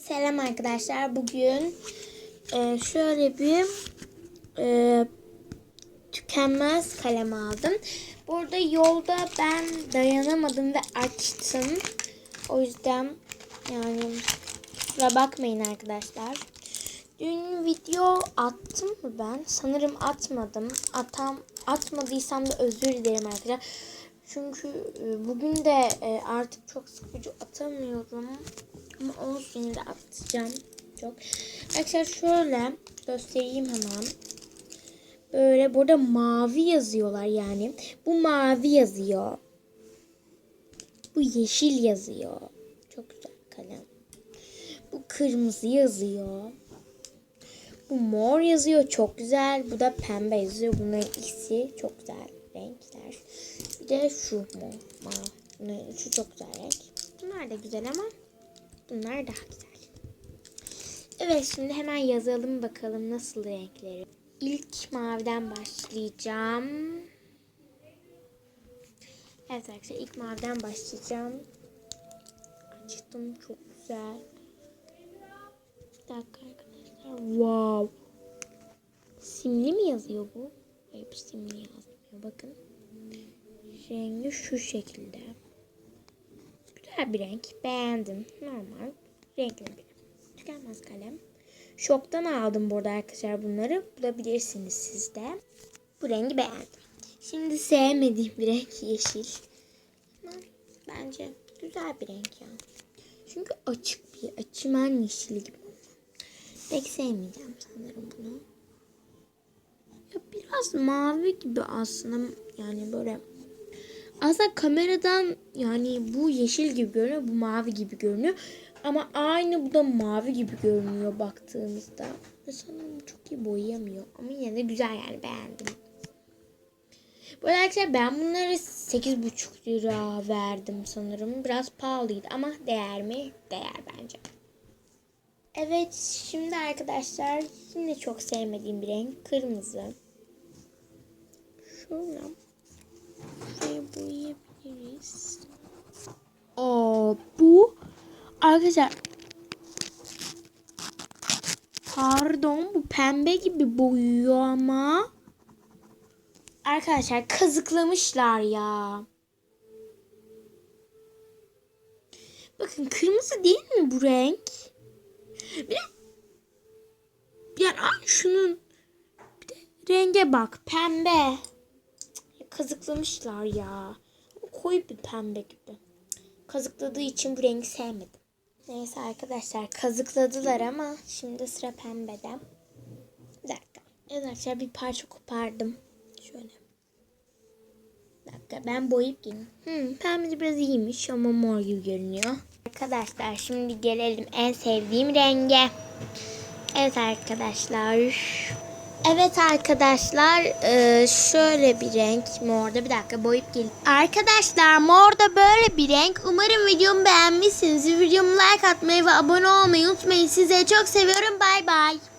Selam arkadaşlar. Bugün e, şöyle bir e, tükenmez kalem aldım. Burada yolda ben dayanamadım ve açtım. O yüzden yani kusura bakmayın arkadaşlar. Dün video attım mı ben? Sanırım atmadım. Atam atmadıysam da özür dilerim arkadaşlar. Çünkü e, bugün de e, artık çok sıkıcı atamıyorum. Ama olsun de atacağım. Çok. Arkadaşlar şöyle göstereyim hemen. Böyle burada mavi yazıyorlar yani. Bu mavi yazıyor. Bu yeşil yazıyor. Çok güzel kalem. Bu kırmızı yazıyor. Bu mor yazıyor. Çok güzel. Bu da pembe yazıyor. Bunların ikisi çok güzel renkler. Bir de şu mor. Üçü çok güzel renk. Bunlar da güzel ama bunlar daha güzel. Evet şimdi hemen yazalım bakalım nasıl renkleri. İlk maviden başlayacağım. Evet arkadaşlar ilk maviden başlayacağım. Açtım çok güzel. Bir dakika arkadaşlar. Wow. Simli mi yazıyor bu? Hayır simli yazmıyor. Bakın. Rengi şu şekilde. Güzel bir renk. Beğendim. Normal. Renkli bir. Tükenmez kalem. Şoktan aldım burada arkadaşlar bunları. Bulabilirsiniz siz de. Bu rengi beğendim. Şimdi sevmediğim bir renk yeşil. Bence güzel bir renk ya. Çünkü açık bir açıman yeşili gibi. Pek sevmeyeceğim sanırım bunu. Ya biraz mavi gibi aslında yani böyle aslında kameradan yani bu yeşil gibi görünüyor, bu mavi gibi görünüyor. Ama aynı bu da mavi gibi görünüyor baktığımızda. Ve sanırım çok iyi boyayamıyor. Ama yine de güzel yani beğendim. Bu arada arkadaşlar ben bunları 8,5 lira verdim sanırım. Biraz pahalıydı ama değer mi? Değer bence. Evet şimdi arkadaşlar yine çok sevmediğim bir renk kırmızı. Şöyle şuraya boyayabiliriz. Aa bu arkadaşlar pardon bu pembe gibi boyuyor ama arkadaşlar kazıklamışlar ya. Bakın kırmızı değil mi bu renk? Bir de yani şunun bir de renge bak pembe. Kazıklamışlar ya. Koyu bir pembe gibi. Kazıkladığı için bu rengi sevmedim. Neyse arkadaşlar kazıkladılar ama şimdi sıra pembede. Bir dakika. Evet arkadaşlar bir parça kopardım. Şöyle. Bir dakika ben boyayıp geleyim. Hmm, pembe biraz iyiymiş ama mor gibi görünüyor. Arkadaşlar şimdi gelelim en sevdiğim renge. Evet arkadaşlar. Evet arkadaşlar e, şöyle bir renk morda bir dakika boyayıp gelin. Arkadaşlar morda böyle bir renk. Umarım videomu beğenmişsiniz. Videomu like atmayı ve abone olmayı unutmayın. Sizi çok seviyorum. Bay bay.